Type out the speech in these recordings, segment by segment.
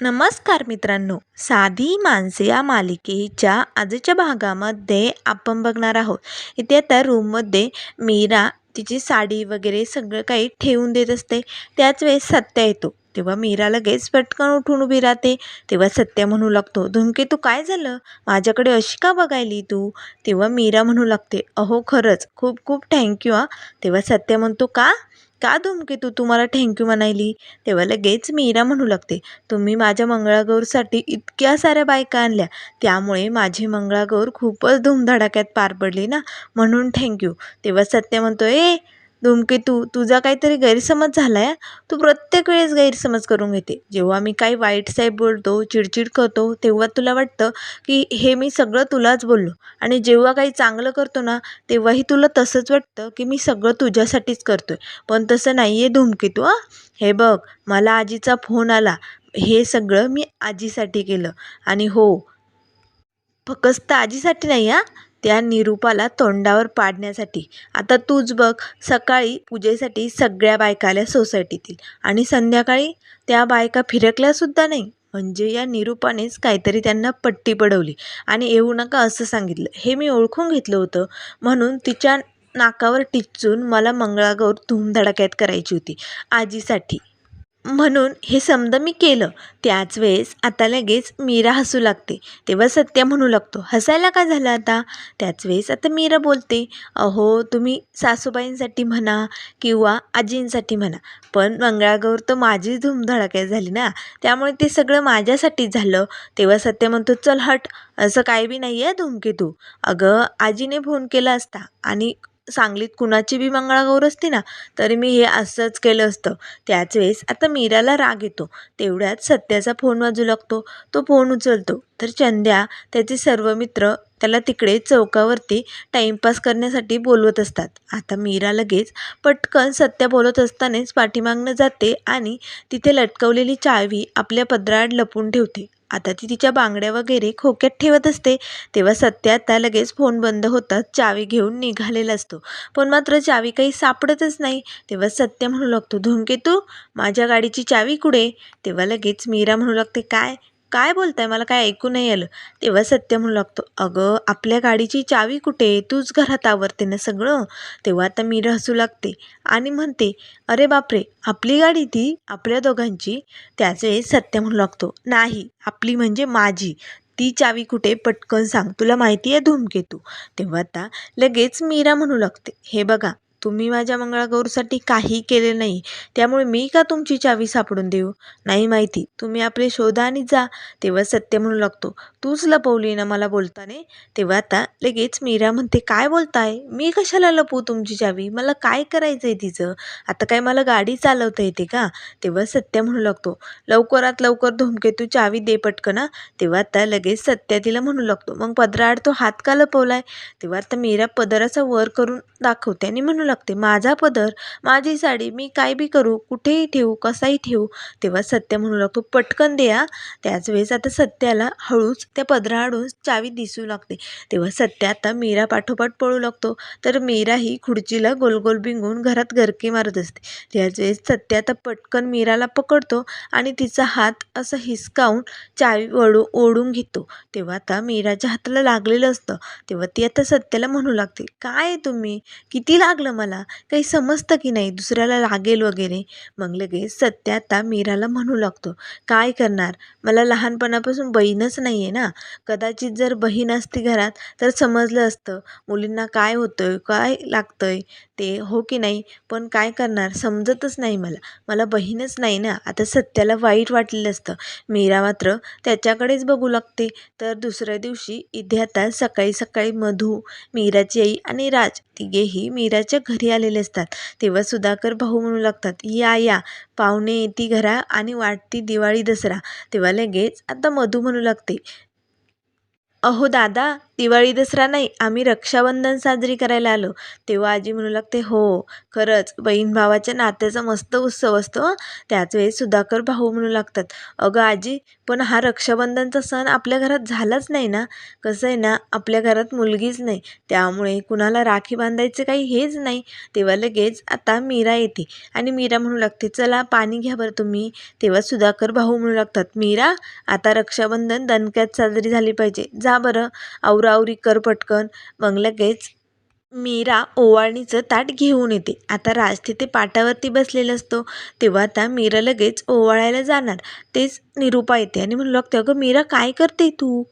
नमस्कार मित्रांनो. साधी माणसे या मालिकेच्या आजच्या भागामध्ये आपण बघणार आहोत. इथे आता रूममध्ये मीरा तिची साडी वगैरे सगळं काही ठेवून देत असते. त्याच वेळेस सत्या येतो. तेव्हा मीरा लगेच पटकन उठून उभी राहते. तेव्हा सत्या म्हणू लागतो धुमके तू काय झालं? माझ्याकडे अशी का बघायली तू? तेव्हा मीरा म्हणू लागते अहो खरंच. खूप खूप थँक्यू हा. तेव्हा सत्या म्हणतो का? का धुमके तू? तुम्हाला थँक्यू म्हणायली. तेव्हा लगेच मीरा म्हणू लागते तुम्ही माझ्या मंगळागौरसाठी इतक्या साऱ्या बायका आणल्या त्यामुळे माझी मंगळागौर खूपच धूमधडाक्यात पार पडली ना? म्हणून थँक्यू तेव्हा सत्य म्हणतो ए धूमकेतू तुझा काहीतरी गैरसमज झाला आहे तू प्रत्येक वेळेस गैरसमज करून घेते. जेव्हा मी काही वाईट साहेब बोलतो चिडचिड करतो तेव्हा तुला वाटतं की हे मी सगळं तुलाच बोललो. आणि जेव्हा काही चांगलं करतो ना तेव्हाही तुला तसंच वाटतं की मी सगळं तुझ्यासाठीच करतो आहे पण तसं नाही आहे धूमकेतू आ हां. हे बघ मला आजीचा फोन आला. हे सगळं मी आजीसाठी केलं. आणि हो फक्त आजीसाठी नाही हां. त्या निरूपाला तोंडावर पाडण्यासाठी. आता तूच बघ सकाळी पूजेसाठी सगळ्या बायका आल्या सोसायटीतील आणि संध्याकाळी त्या बायका फिरकल्यासुद्धा नाही. म्हणजे या निरूपानेच काहीतरी त्यांना पट्टी पडवली. आणि येऊ नका असं सांगितलं. हे मी ओळखून घेतलं होतं. म्हणून तिच्या नाकावर टिचून मला मंगळागौर धूमधडाक्यात करायची होती. आजीसाठी. म्हणून हे समजा मी केलं. त्याच वेळेस आता लगेच मीरा हसू लागते. तेव्हा सत्या म्हणू लागतो हसायला का झालं आता? त्याच वेळेस आता मीरा बोलते अहो तुम्ही सासूबाईंसाठी म्हणा किंवा आजींसाठी म्हणा पण मंगळागौर तर माझीच धूमधडाक्यात झाली ना त्यामुळे ते सगळं माझ्यासाठीच झालं. तेव्हा सत्य म्हणतो चल हट असं काही बी नाही आहे धूमकेतू. अगं आजीने फोन केला असता आणि सांगलीत कुणाची बी मंगळागौर असते ना तरी मी हे असंच केलं असतं. त्याच वेळेस आता मीराला राग येतो. तेवढ्यात सत्याचा फोन वाजू लागतो. तो फोन उचलतो. तर चंद्या त्याचे सर्व मित्र त्याला तिकडे चौकावरती टाईमपास करण्यासाठी बोलवत असतात. आता मीरा लगेच पटकन सत्या बोलत असतानाच पाठीमागनं जाते आणि तिथे लटकवलेली चावी आपल्या पदराआड लपून ठेवते. आता ती तिच्या बांगड्या वगैरे खोक्यात ठेवत असते. तेव्हा सत्या आता लगेच फोन बंद होतात चावी घेऊन निघालेला असतो. पण मात्र चावी काही सापडतच नाही. तेव्हा सत्य म्हणू लागतो धूमकेतू माझ्या गाडीची चावी कुठे? तेव्हा लगेच मीरा म्हणू लागते काय? काय बोलताय? मला काय ऐकू नाही आलं. तेव्हा सत्य म्हणू लागतो अगं आपल्या गाडीची चावी कुठे तूच घरात आवरते ना सगळं? तेव्हा आता मीरा हसू लागते आणि म्हणते अरे बापरे आपली गाडी ती आपल्या दोघांची? त्याच वेळेस सत्य म्हणू लागतो नाही आपली म्हणजे माझी. ती चावी कुठे पटकन सांग. तुला माहिती आहे? धूमकेतू तेव्हा आता लगेच मीरा म्हणू लागते हे बघा तुम्ही माझ्या मंगळागौरसाठी काही केले नाही त्यामुळे मी का तुमची चावी सापडून देऊ? नाही माहिती. तुम्ही आपले शोधा आणि जा. तेव्हा सत्य म्हणू लागतो. तूच लपवली ना मला बोलताने? तेव्हा आता लगेच मीरा म्हणते काय बोलताय? मी कशाला लपवू तुमची चावी? मला काय करायचं आहे तिचं? आता काय मला गाडी चालवता येते का? तेव्हा सत्य म्हणू लागतो लवकरात लवकर धुमकेतू चावी दे पटकन तेव्हा आता लगेच सत्य तिला म्हणू लागतो मग पदराआड तो हात का लपवलाय? तेव्हा आता मीरा पदराचा वर करून दाखवते आणि म्हणू लागते. माझा पदर माझी साडी मी काय बी करू कुठेही ठेवू कसाही ठेवू तेव्हा सत्य म्हणू लागतो. पटकन द्या. त्याच वेळेस आता सत्याला हळूच त्या पदराआडून चावी दिसू लागते. तेव्हा सत्य आता मीरा पाठोपाठ पळू लागतो. तर मीरा ही खुर्चीला गोलगोल बिंगून घरात गरकी मारत असते. त्याच वेळेस सत्य आता पटकन मीराला पकडतो आणि तिचा हात असं हिसकावून चावी वळू ओढून घेतो. तेव्हा आता मीराच्या हाताला लागलेलं असतं. तेव्हा ती आता सत्याला म्हणू लागते काय तुम्ही? किती लागलं मला काही समजतं की नाही दुसऱ्याला लागेल वगैरे. मग लगेच सत्य आता मीराला म्हणू लागतो काय करणार? मला लहानपणापासून बहीणच नाही आहे ना. कदाचित जर बहीण असती घरात तर समजलं असतं. मुलींना काय होतं काय लागतं ते हो की नाही? पण काय करणार? समजतच नाही मला. मला बहीणच नाही ना. आता सत्याला वाईट वाटलेलं असतं. मीरा मात्र त्याच्याकडेच बघू लागते. तर दुसऱ्या दिवशी इथे आता सकाळी सकाळी मधू मीराची आई आणि राज तिघेही मीराच्या घरी आलेले असतात. तेव्हा सुधाकर भाऊ म्हणू लागतात या या पाहुणे येती घरा आणि वाटती दिवाळी दसरा. तेव्हा लगेच आता मधू म्हणू लागते अहो दादा दिवाळी दसरा नाही आम्ही रक्षाबंधन साजरी करायला आलो. तेव्हा आजी म्हणू लागते हो खरंच बहीण भावाच्या नात्याचा मस्त उत्सव असतो हं. त्याच वेळेस सुधाकर भाऊ म्हणू लागतात. अगं आजी पण हा रक्षाबंधनचा सण आपल्या घरात झालाच नाही ना? कसं आहे ना आपल्या घरात मुलगीच नाही. त्यामुळे कुणाला राखी बांधायचं काही हेच नाही. तेव्हा लगेच आता मीरा येते आणि मीरा म्हणू लागते चला पाणी घ्या बरं तुम्ही. तेव्हा सुधाकर भाऊ म्हणू लागतात मीरा आता रक्षाबंधन दणक्यात साजरी झाली पाहिजे. जा बरं. आवरावरी कर पटकन. मग लगेच मीरा ओवाळणीचं ताट घेऊन येते. आता राज तिथे पाटावरती बसलेला असतो. तेव्हा आता मीरा लगेच ओवाळायला जाणार. तेच निरूपा येते आणि म्हणू लागते अगं मीरा काय करते तू?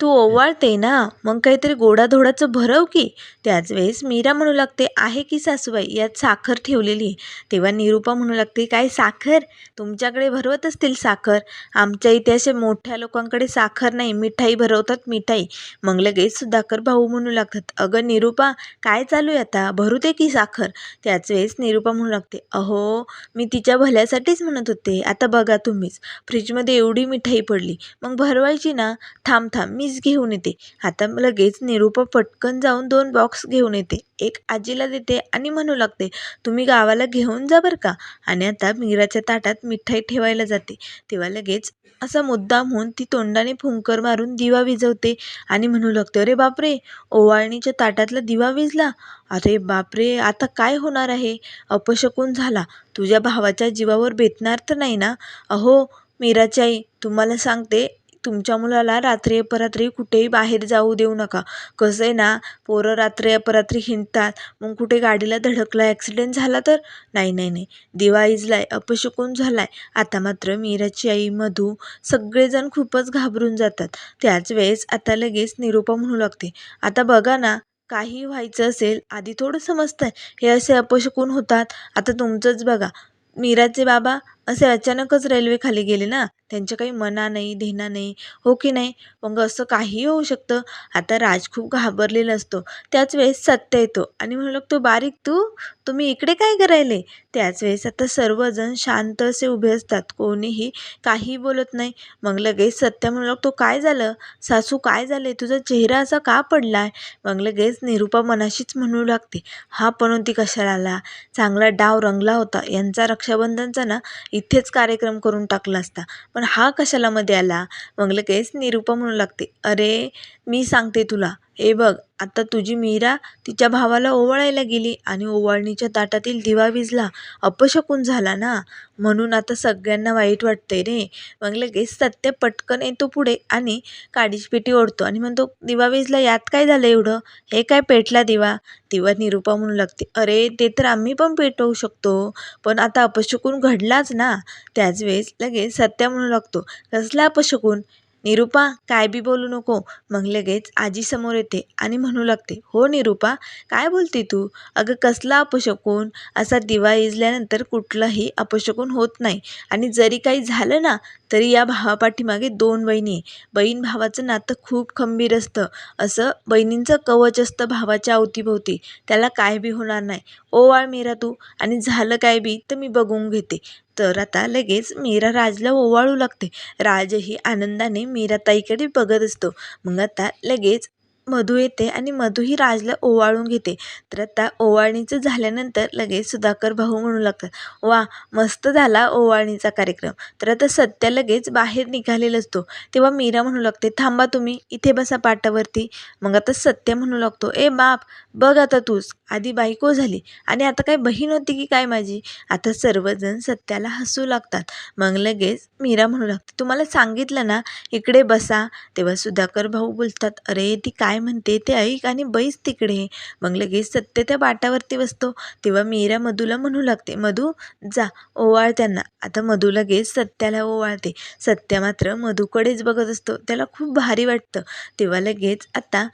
तू ओवाळते ना? मग काहीतरी गोडाधोडाचं भरव की? त्याच वेळेस मीरा म्हणू लागते आहे की सासूबाई? यात साखर ठेवलेली. आहे तेव्हा निरूपा म्हणू लागते काय साखर? तुमच्याकडे भरवत असतील साखर. आमच्या इथे असे मोठ्या लोकांकडे साखर नाही. मिठाई भरवतात मिठाई. मग लगेच सुधाकर भाऊ म्हणू लागतात अगं निरूपा काय चालू आहे आता? भरू दे की साखर. त्याच वेळेस निरूपा म्हणू लागते अहो मी तिच्या भल्यासाठीच म्हणत होते. आता बघा तुम्हीच. फ्रीजमध्ये एवढी मिठाई पडली. मग भरवायची ना? थांब थांब. मीच घेऊन येते. आता लगेच निरूपा पटकन जाऊन दोन बॉक्स घेऊन येते. एक आजीला देते आणि म्हणू लागते तुम्ही गावाला घेऊन जा बरं का? आणि आता मीराच्या ताटात मिठाई ठेवायला जाते. तेव्हा लगेच असा मुद्दाम होऊन ती तोंडाने फुंकर मारून दिवा विजवते आणि म्हणू लागते अरे बापरे ओवाळणीच्या ताटातला दिवा विजला अरे बापरे आता काय होणार आहे? अपशकून झाला. तुझ्या भावाच्या जीवावर बेतणार तर नाही ना? अहो मीराची आई तुम्हाला सांगते तुमच्या मुलाला रात्री अपरात्री कुठेही बाहेर जाऊ देऊ नका. कसं आहे ना पोरं रात्री अपरात्री हिंडतात मग कुठे गाडीला धडकला ॲक्सिडेंट झाला तर? नाही नाही नाही. दिवा इजलाय अपशकून आहे आता मात्र मीराची आई मधू सगळेजण खूपच घाबरून जातात. त्याच वेळेस आता लगेच निरूपा म्हणू लागते. आता बघा ना काही व्हायचं असेल आधी थोडं समजतंय. हे असे अपशकून होतात. आता तुमचंच बघा. मीराचे बाबा असे अचानकच रेल्वे खाली गेले ना त्यांच्या काही मना नाही धेना नाही हो की नाही? मग असं काहीही होऊ शकतं. आता राज खूप घाबरलेला असतो. त्याच वेळेस सत्य येतो आणि म्हणू लागतो बारीक तू तुम्ही इकडे काय करायले? त्याच वेळेस आता सर्वजण शांत असे उभे असतात. कोणीही काही बोलत नाही. मग लगेच सत्य म्हणू लागतो काय झालं? सासू काय झाले? तुझा चेहरा असा का पडलाय? मग लगेच निरूपा मनाशीच म्हणू लागते हा पण ती कशाला आला? चांगला डाव रंगला होता. यांचा रक्षाबंधनचा ना इथेच कार्यक्रम करून टाकला असता. पण हा कशाला मध्ये आला? मग लगेच निरूपा म्हणू लागते अरे मी सांगते तुला. हे बघ आता तुझी मीरा तिच्या भावाला ओवाळायला गेली आणि ओवाळणीच्या ताटातील दिवा विझला अपशकून झाला ना? म्हणून आता सगळ्यांना वाईट वाटते रे. मग लगेच सत्य पटकन येतो पुढे आणि काडीची पेटी ओढतो आणि म्हणतो दिवा विझला यात काय झालं एवढं? हे काय पेटला दिवा? दिवा निरूपा म्हणू लागते अरे ते तर आम्ही पण पेटवू शकतो. पण आता अपशकून घडलाच ना? त्याच वेळेस लगेच सत्या म्हणू लागतो कसला अपशकून? निरूपा काय बी बोलू नको. मग लगेच आजी समोर येते आणि म्हणू लागते हो निरूपा काय बोलते तू? अगं कसला अपशकून? असा दिवा इजल्यानंतर कुठलाही अपशकून होत नाही. आणि जरी काही झालं ना तरी या भावापाठीमागे दोन बहिणी आहे बहीण भावाचं नातं खूप खंबीर असतं. असं बहिणींचं कवच असतं भावाच्या अवतीभोवती. त्याला काय बी होणार नाही. ओवाळ मीरा तू. आणि झालं काय बी तर मी बघून घेते. तर आता लगेच मीरा राजला ओवाळू लागते. राजही आनंदाने मीराताईकडे बघत असतो. मग आता लगेच मधू येते आणि मधू ही राजला ओवाळून घेते. तर आता ओवाळणीचं झाल्यानंतर लगेच सुधाकर भाऊ म्हणू लागतात वा मस्त झाला ओवाळणीचा कार्यक्रम. तर आता सत्या लगेच बाहेर निघालेला असतो. तेव्हा मीरा म्हणू लागते थांबा तुम्ही इथे बसा पाटावरती. मग आता सत्य म्हणू लागतो ए बाप बघ आता तूच आधी बायको झाली आणि आता काय बहीण होती की काय माझी? आता सर्वजण सत्याला हसू लागतात. मग लगेच मीरा म्हणू लागते तुम्हाला सांगितलं ना इकडे बसा. तेव्हा सुधाकर भाऊ बोलतात अरे ती काय काय म्हणते ते ऐक आणि बैस तिकडे. मग लगेच सत्य त्या पाटावरती बसतो. तेव्हा मीरा मधूला म्हणू लागते मधू जा ओवाळ त्यांना. आता मधू लगेच सत्याला ओवाळते. सत्य मात्र मधूकडेच बघत असतो. त्याला खूप भारी वाटतं. तेव्हा लगेच आता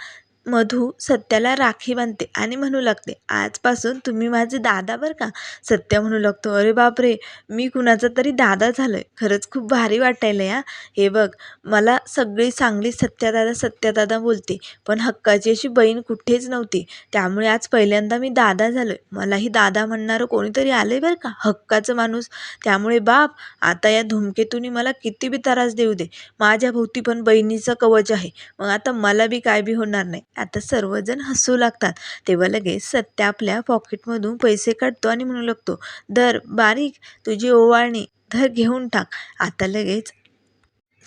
मधू सत्याला राखी बांधते आणि म्हणू लागते आजपासून तुम्ही माझे दादा बरं का? सत्या म्हणू लागतो अरे बापरे मी कुणाचा तरी दादा झालो आहे खरंच खूप भारी वाटायलं या हे बघ मला सगळी चांगली सत्यादादा सत्यादादा बोलते पण हक्काची अशी बहीण कुठेच नव्हती. त्यामुळे आज पहिल्यांदा मी दादा झालो आहे मलाही दादा म्हणणारं कोणीतरी आलं आहे बरं का? हक्काचं माणूस. त्यामुळे बाप आता या धुमकेतून मला किती बी त्रास देऊ दे. माझ्या भोवती पण बहिणीचं कवच आहे. मग आता मला बी काय बी होणार नाही. आता सर्वजण हसू लागतात. तेव्हा लगेच सत्या आपल्या पॉकेटमधून पैसे काढतो आणि म्हणू लागतो दर बारीक तुझी ओवाळणी धर घेऊन टाक. आता लगेच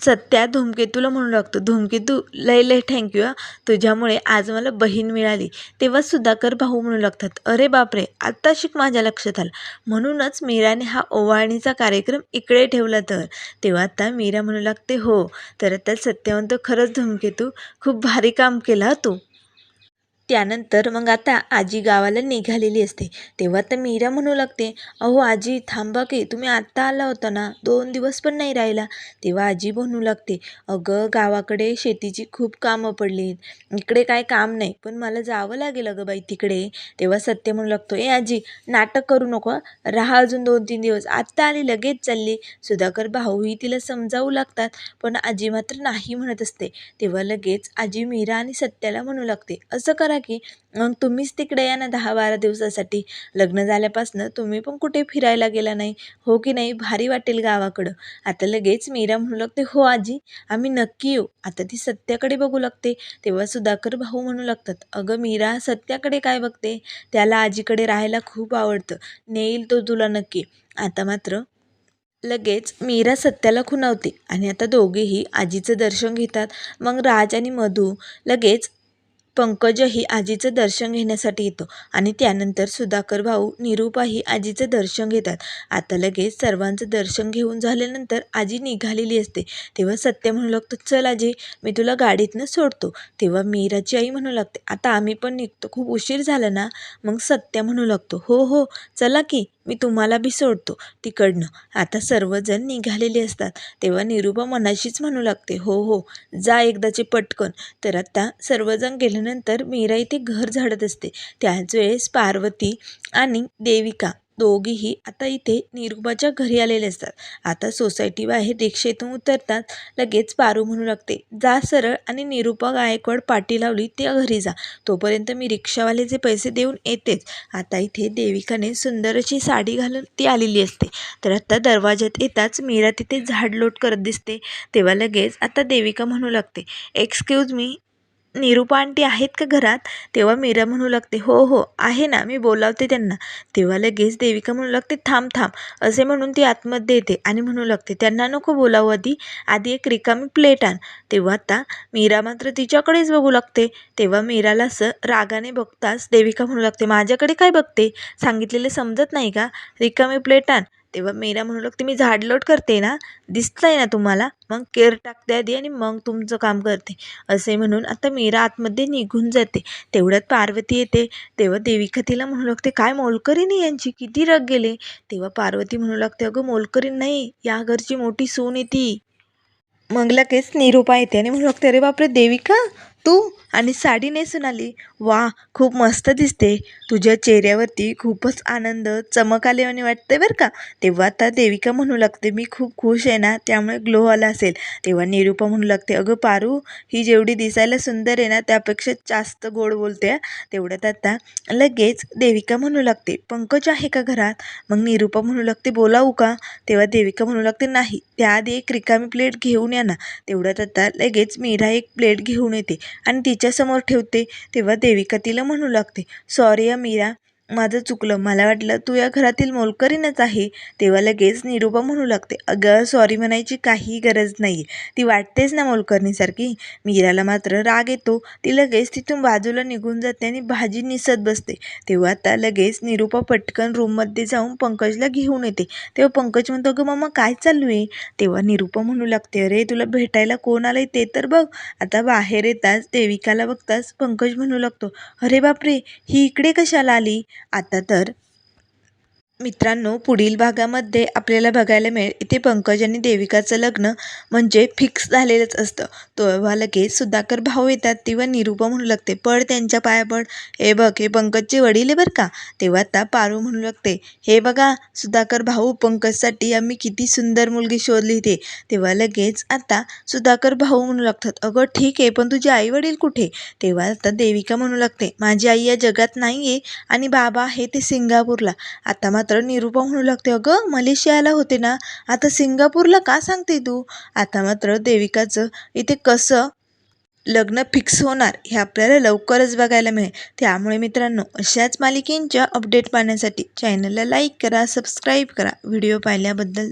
सत्या धूमकेतूला म्हणू लागतो. धूमकेतू लय लय थँक्यू हा. तुझ्यामुळे आज मला बहीण मिळाली. तेव्हा सुधाकर भाऊ म्हणू लागतात अरे बापरे आत्ता शिक माझ्या लक्षात आलं. म्हणूनच मीराने हा ओवाळणीचा कार्यक्रम इकडे ठेवला तर. तेव्हा आता मीरा म्हणू लागते हो तर आता सत्यावंत खरंच धूमकेतू खूप भारी काम केला तू. त्यानंतर मग आता आजी गावाला निघालेली असते. तेव्हा तर मीरा म्हणू लागते अहो आजी थांबा की तुम्ही आत्ता आला होता ना? दोन दिवस पण नाही राहिला. तेव्हा आजी म्हणू लागते अगं गावाकडे शेतीची खूप कामं पडलीत इकडे काय काम नाही पण मला जावं लागेल अगं बाई तिकडे. तेव्हा सत्य म्हणू लागतो ए आजी नाटक करू नको राहा अजून दोन तीन दिवस. आत्ता आली लगेच चालली. सुधाकर भाऊही तिला समजावू लागतात पण आजी मात्र नाही म्हणत असते. तेव्हा लगेच आजी मीरा आणि सत्याला म्हणू लागते असं करा की मग तुम्हीच तिकडे या ना दहा बारा दिवसासाठी? लग्न झाल्यापासनं तुम्ही पण कुठे फिरायला गेला नाही? हो की नाही? भारी वाटेल गावाकडं. आता लगेच मीरा म्हणू लागते हो आजी आम्ही नक्की येऊ. आता ती सत्याकडे बघू लागते. तेव्हा सुधाकर भाऊ म्हणू लागतात अगं मीरा सत्याकडे काय बघते? त्याला आजीकडे राहायला खूप आवडतं. नेईल तो तुला नक्की. आता मात्र लगेच मीरा सत्याला खुणावते आणि आता दोघेही आजीचं दर्शन घेतात. मग राज आणि मधू लगेच पंकजही आजीचं दर्शन घेण्यासाठी येतो आणि त्यानंतर सुधाकर भाऊ निरूपाही आजीचं दर्शन घेतात. आता लगेच सर्वांचं दर्शन घेऊन झाल्यानंतर आजी निघालेली असते. तेव्हा सत्य म्हणू लागतो चल आजी मी तुला गाडीतनं सोडतो. तेव्हा मीराची आई म्हणू लागते आता आम्ही पण निघतो खूप उशीर झाला ना? मग सत्य म्हणू लागतो हो हो चला की. मी तुम्हाला बी सोडतो. तिकडनं. आता सर्वजण निघालेले असतात. तेव्हा निरूपा मनाशीच म्हणू लागते हो हो जा एकदाचे पटकन. तर आता सर्वजण गेल्यानंतर मीरा इथे घर झाडत असते. त्याच वेळेस पार्वती आणि देविका दोघीही आता इथे निरुपाच्या घरी आलेले असतात. आता सोसायटी बाहेर रिक्षेतून उतरतात लगेच पारू म्हणू लागते. जा सरळ आणि निरुपा गायकवाड पाटी लावली त्या घरी जा. तोपर्यंत मी रिक्षावालेचे पैसे देऊन येतेच. आता इथे देविकाने सुंदर अशी साडी घालून ती आलेली असते. तर आता दरवाज्यात येताच मीरा तिथे झाडलोट करत दिसते. तेव्हा लगेच आता देविका म्हणू लागते एक्सक्यूज मी निरूपा आंटी आहेत का घरात? तेव्हा मीरा म्हणू लागते हो हो आहे ना मी बोलावते त्यांना. तेव्हा लगेच देविका म्हणू लागते थांब थांब असे म्हणून ती आतमध्ये येते आणि म्हणू लागते त्यांना नको बोलावं आधी आधी एक रिकामी प्लेट आण. तेव्हा आता मीरा मात्र तिच्याकडेच बघू लागते. तेव्हा मीराला असं रागाने बघताच देविका म्हणू लागते माझ्याकडे काय बघते? सांगितलेले समजत नाही का? रिकामी प्लेट आण. तेव्हा मीरा म्हणू लागते मी झाडलोट करते ना दिसतंय ना तुम्हाला मग केअर टाकते आधी आणि मग तुमचं काम करते. असे म्हणून आता मीरा आतमध्ये निघून जाते. तेवढ्यात पार्वती येते. तेव्हा देविका तिला म्हणू लागते काय मोलकरीण यांची किती रग गेले? तेव्हा पार्वती म्हणू लागते अगं मोलकरीण नाही या घरची मोठी सून येते मग लगेच निरूपा येते आणि म्हणू लागते अरे बापरे देविका तू आणि साडी नेसून आली. वा खूप मस्त दिसते. तुझ्या चेहऱ्यावरती खूपच आनंद चमक आल्यावानी वाटते बरं का. तेव्हा आता देविका म्हणू लागते मी खूप खुश आहे ना त्यामुळे ग्लो आला असेल. तेव्हा निरूपा म्हणू लागते अगं पारू ही जेवढी दिसायला सुंदर आहे ना त्यापेक्षा जास्त गोड बोलते तेवढ्यात आता लगेच देविका म्हणू लागते पंकज आहे का घरात? मग निरूपा म्हणू लागते बोलावू का? तेव्हा देविका म्हणू लागते नाही त्याआधी एक रिकामी प्लेट घेऊन या ना. तेवढ्यात आता लगेच मीरा एक प्लेट घेऊन येते आणि तिच्यासमोर ठेवते तेव्हा देविका तिला म्हणू लागते सॉरी या मीरा माझं चुकलं. मला वाटलं तू या घरातील मोलकरीणच आहे. तेव्हा लगेच निरूपा म्हणू लागते अगं सॉरी म्हणायची काही गरज नाही. ती वाटतेच ना मोलकरणीसारखी मीराला मात्र राग येतो. ती लगेच तिथून बाजूला निघून जाते आणि भाजी निसत बसते. तेव्हा आता लगेच निरूपा पटकन रूममध्ये जाऊन पंकजला घेऊन येते. तेव्हा पंकज म्हणतो अगं मामा काय चालू आहे? तेव्हा निरूपा म्हणू लागते अरे तुला भेटायला कोण आलंय ते तर बघ. आता बाहेर येताच देविकाला बघताच पंकज म्हणू लागतो अरे बापरे ही इकडे कशाला आली? आता तर मित्रांनो पुढील भागामध्ये आपल्याला बघायला मिळेल इथे पंकज आणि देविकाचं लग्न म्हणजे फिक्स झालेलंच असतं. तेव्हा लगेच सुधाकर भाऊ येतात तेव्हा निरूपा म्हणू लागते पड त्यांच्या पाया पड हे बघ हे पंकजचे वडील आहे बरं का? तेव्हा आता पारू म्हणू लागते हे बघा सुधाकर भाऊ पंकजसाठी आम्ही किती सुंदर मुलगी शोधली ते तेव्हा लगेच आता सुधाकर भाऊ म्हणू लागतात अगं ठीक आहे पण तुझे आई वडील कुठे? तेव्हा आता देविका म्हणू लागते माझी आई या जगात नाही आहे आणि बाबा आहे ते सिंगापूरला. आता मात्र निरूपा म्हणू लागते अगं मलेशियाला होते ना? आता सिंगापूरला का सांगते तू? आता मात्र देविकाचं इथे कसं लग्न फिक्स होणार हे आपल्याला लवकरच बघायला मिळेल. त्यामुळे मित्रांनो अशाच मालिकेंच्या अपडेट पाहण्यासाठी चॅनलला लाईक करा सबस्क्राईब करा. व्हिडिओ पाहिल्याबद्दल